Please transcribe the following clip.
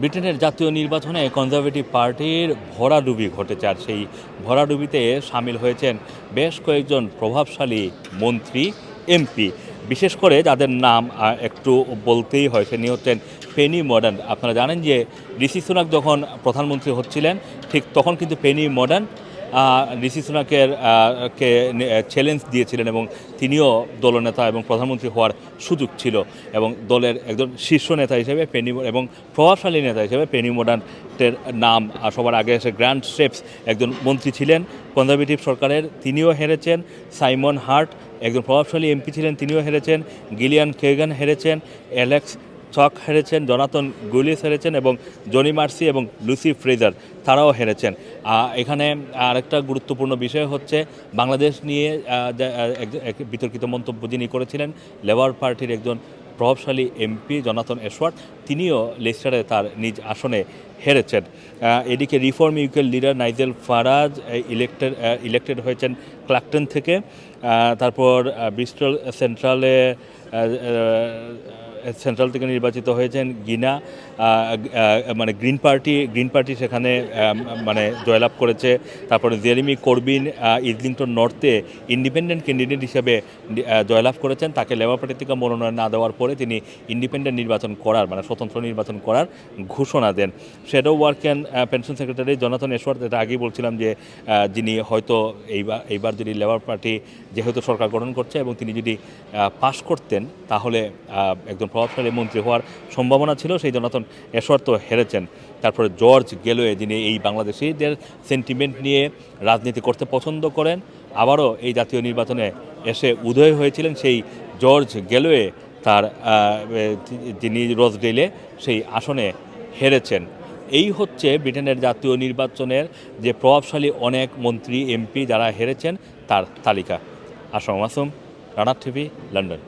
ব্রিটেনের জাতীয় নির্বাচনে কনজারভেটিভ পার্টির ভরাডুবি ঘটেছে আর সেই ভরাডুবিতে সামিল হয়েছেন বেশ কয়েকজন প্রভাবশালী মন্ত্রী, এমপি। বিশেষ করে যাদের নাম একটু বলতেই হয় তিনি হচ্ছেন পেনি মডার্ন। আপনারা জানেন যে ঋষি সুনাক যখন প্রধানমন্ত্রী হচ্ছিলেন, ঠিক তখন কিন্তু পেনি মডার্ন ঋষি সুনাকের কে চ্যালেঞ্জ দিয়েছিলেন এবং তিনিও দলনেতা এবং প্রধানমন্ত্রী হওয়ার সুযোগ ছিল এবং দলের একজন শীর্ষ নেতা হিসেবে পেনি এবং প্রভাবশালী নেতা হিসেবে পেনি মোডান্টের নাম সবার আগে এসে গ্র্যান্ড স্টেপস একজন মন্ত্রী ছিলেন কনজারভেটিভ সরকারের তিনিও হেরেছেন সাইমন হার্ট একজন প্রভাবশালী এমপি ছিলেন, তিনিও হেরেছেন গিলিয়ান কেগান হেরেছেন অ্যালেক্স চক হেরেছেন জনাতন গুলিস হেরেছেন এবং জনি মার্সি এবং লুসি ফ্রেজার তারাও হেরেছেন। এখানে আরেকটা গুরুত্বপূর্ণ বিষয় হচ্ছে বাংলাদেশ নিয়ে বিতর্কিত মন্তব্য যিনি করেছিলেন, লেবার পার্টির একজন প্রভাবশালী এমপি জনাতন এসওয়ার্ড তিনিও লেস্টারে তার নিজ আসনে হেরেছেন। এদিকে রিফর্ম ইউকের leader Nigel Farage elected elected হয়েছেন ক্লাকটন থেকে। তারপর ব্রিস্টল সেন্ট্রালে সেন্ট্রাল থেকে নির্বাচিত হয়েছেন গিনা মানে গ্রিন পার্টি গ্রিন পার্টি সেখানে মানে জয়লাভ করেছে। তারপরে জেরেমি করবিন আহ, ইজলিংটন নর্থে ইন্ডিপেন্ডেন্ট ক্যান্ডিডেট হিসেবে জয়লাভ করেছেন। তাকে লেবার পার্টি থেকে মনোনয়ন না দেওয়ার পরে তিনি ইন্ডিপেন্ডেন্ট নির্বাচন করার মানে স্বতন্ত্র নির্বাচন করার ঘোষণা দেন। Shadow work and pension secretary Jonathan Ashworth এটা আগেই বলছিলাম যে যিনি হয়তো এইবার এইবার যদি লেবার পার্টি যেহেতু সরকার গঠন করছে এবং তিনি যদি পাশ করতেন তাহলে একজন প্রভাবশালী মন্ত্রী হওয়ার সম্ভাবনা ছিল, সেই জনাতন এসওয়ার্থ তো হেরেছেন। তারপরে জর্জ গেলোয়ে, যিনি এই বাংলাদেশিদের সেন্টিমেন্ট নিয়ে রাজনীতি করতে পছন্দ করেন, আবারও এই জাতীয় নির্বাচনে এসে উদয় হয়েছিলেন সেই জর্জ গেলোয়ে, তার যিনি রোজডেলে সেই আসনে হেরেছেন। এই হচ্ছে ব্রিটেনের জাতীয় নির্বাচনের যে প্রভাবশালী অনেক মন্ত্রী, এমপি যারা হেরেছেন, তার তালিকা। আসাম মাসুম রানার টিভি, লন্ডন।